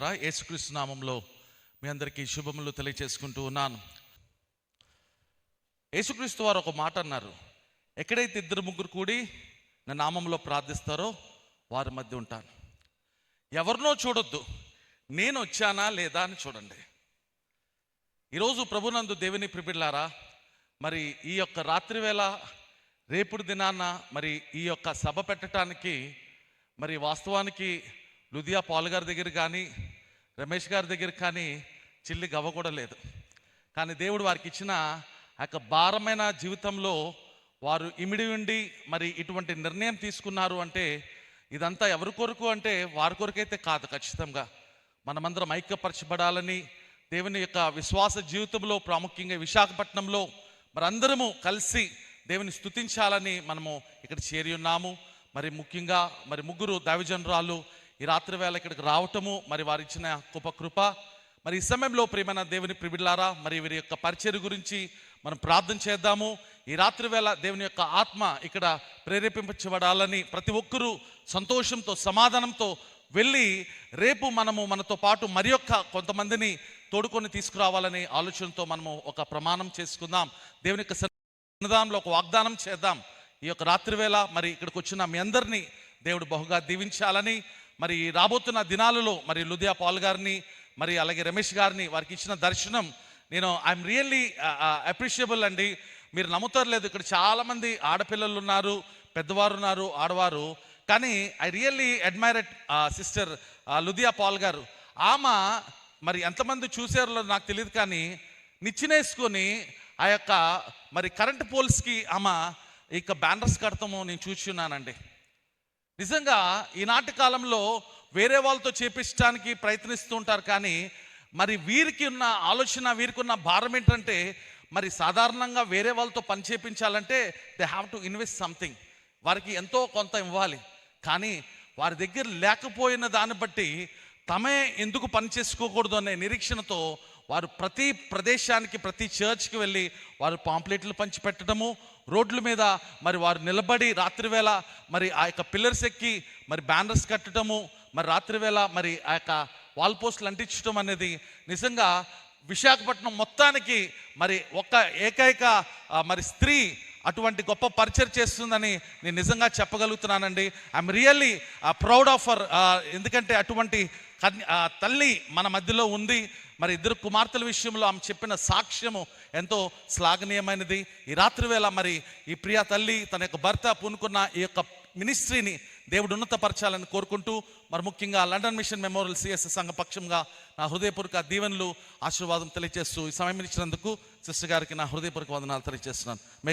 ప్రియులారా యేసుక్రీస్తు నామంలో మీ అందరికీ శుభములు తెలియచేసుకుంటూ ఉన్నాను. యేసుక్రీస్తు వారు ఒక మాట అన్నారు. ఎక్కడైతే ఇద్దరు ముగ్గురు కూడి నా నామంలో ప్రార్థిస్తారో వారి మధ్య ఉంటాను. ఎవరినో చూడొద్దు నేను వచ్చానా లేదా అని చూడండి. ఈరోజు ప్రభునందు దేవుని ప్రిపిల్లారా మరి ఈ యొక్క రాత్రివేళ రేపుడు దినాన మరి ఈ యొక్క సభ పెట్టడానికి మరి వాస్తవానికి లుధియా పాలుగారి దగ్గర కానీ రమేష్ గారి దగ్గర కానీ చిల్లి గవ్వ కూడా లేదు. కానీ దేవుడు వారికి ఇచ్చిన ఆ యొక్క భారమైన జీవితంలో వారు ఇమిడి ఉండి మరి ఇటువంటి నిర్ణయం తీసుకున్నారు అంటే ఇదంతా ఎవరి కొరకు అంటే వారి కొరకైతే కాదు ఖచ్చితంగా. మనమందరం ఐక్యపరచబడాలని దేవుని యొక్క విశ్వాస జీవితంలో ప్రాముఖ్యంగా విశాఖపట్నంలో మరందరము కలిసి దేవుని స్తుతించాలని మనము ఇక్కడ చేరి ఉన్నాము. మరి ముఖ్యంగా మరి ముగ్గురు దైవజనరాలు ఈ రాత్రి వేళ ఇక్కడికి రావటము మరి వారు ఇచ్చిన కృప కృప మరి ఈ సమయంలో ప్రేమైన దేవుని ప్రిబిడ్లారా మరి వీరి యొక్క పరిచయ గురించి మనం ప్రార్థన చేద్దాము. ఈ రాత్రి వేళ దేవుని యొక్క ఆత్మ ఇక్కడ ప్రేరేపించబడాలని ప్రతి ఒక్కరూ సంతోషంతో సమాధానంతో వెళ్ళి రేపు మనము మనతో పాటు మరి యొక్క కొంతమందిని తోడుకొని తీసుకురావాలనే ఆలోచనతో మనము ఒక ప్రమాణం చేసుకుందాం. దేవుని యొక్క సన్నిధానంలో ఒక వాగ్దానం చేద్దాం. ఈ యొక్క రాత్రి వేళ మరి ఇక్కడికి వచ్చిన మీ అందరినీ దేవుడు బహుగా దీవించాలని మరి రాబోతున్న దినాలలో మరి లుధియా పాల్ గారిని మరి అలాగే రమేష్ గారిని వారికి ఇచ్చిన దర్శనం నేను ఐఎమ్ రియల్లీ అప్రిషియబుల్ అండి. మీరు నమ్ముతారు లేదు ఇక్కడ చాలామంది ఆడపిల్లలు ఉన్నారు పెద్దవారు ఉన్నారు ఆడవారు. కానీ I really admired sister Lydia Paul గారు. ఆమె మరి ఎంతమంది చూసారో నాకు తెలియదు కానీ నిచ్చినేసుకొని ఆ యొక్క మరి కరెంట్ పోల్స్కి ఆమె ఇక బ్యానర్స్ కడతాము నేను చూచున్నానండి నిజంగా ఈనాటి కాలంలో వేరే వాళ్ళతో చేపించడానికి ప్రయత్నిస్తూ ఉంటారు కానీ మరి వీరికి ఉన్న ఆలోచన వీరికి ఉన్న భారం ఏంటంటే మరి సాధారణంగా వేరే వాళ్ళతో పని చేపించాలంటే they have to invest something వారికి ఎంతో కొంత ఇవ్వాలి. కానీ వారి దగ్గర లేకపోయిన దాన్ని బట్టి తమే ఎందుకు పని చేసుకోకూడదు అనే నిరీక్షణతో వారు ప్రతి ప్రదేశానికి ప్రతి చర్చ్కి వెళ్ళి వారు పాంప్లెట్లు పంచిపెట్టడము రోడ్ల మీద మరి వారు నిలబడి రాత్రివేళ మరి ఆ యొక్క పిల్లర్స్ ఎక్కి మరి బ్యానర్స్ కట్టడము మరి రాత్రివేళ మరి ఆ యొక్క వాల్ పోస్టులు అంటించడం అనేది నిజంగా విశాఖపట్నం మొత్తానికి మరి ఒక్క ఏకైక మరి స్త్రీ అటువంటి గొప్ప పరిచయం చేస్తుందని నేను నిజంగా చెప్పగలుగుతున్నానండి. I'm really proud of for ఎందుకంటే అటువంటి కన్య- తల్లి మన మధ్యలో ఉంది. మరి ఇద్దరు కుమార్తెల విషయంలో ఆమె చెప్పిన సాక్ష్యము ఎంతో శ్లాఘనీయమైనది. ఈ రాత్రి వేళ మరి ఈ ప్రియా తల్లి తన యొక్క భర్త పూనుకున్న ఈ యొక్క మినిస్ట్రీని దేవుడు ఉన్నతపరచాలని కోరుకుంటూ మరి ముఖ్యంగా లండన్ మిషన్ మెమోరియల్ సిఎస్ సంఘ పక్షంగా నా హృదయపూర్వక దీవెనలు ఆశీర్వాదం తెలియజేస్తూ ఈ సమయం ఇచ్చినందుకు సిస్టర్ గారికి నా హృదయపూర్వక వందనాలు తెలియజేస్తున్నాను. మే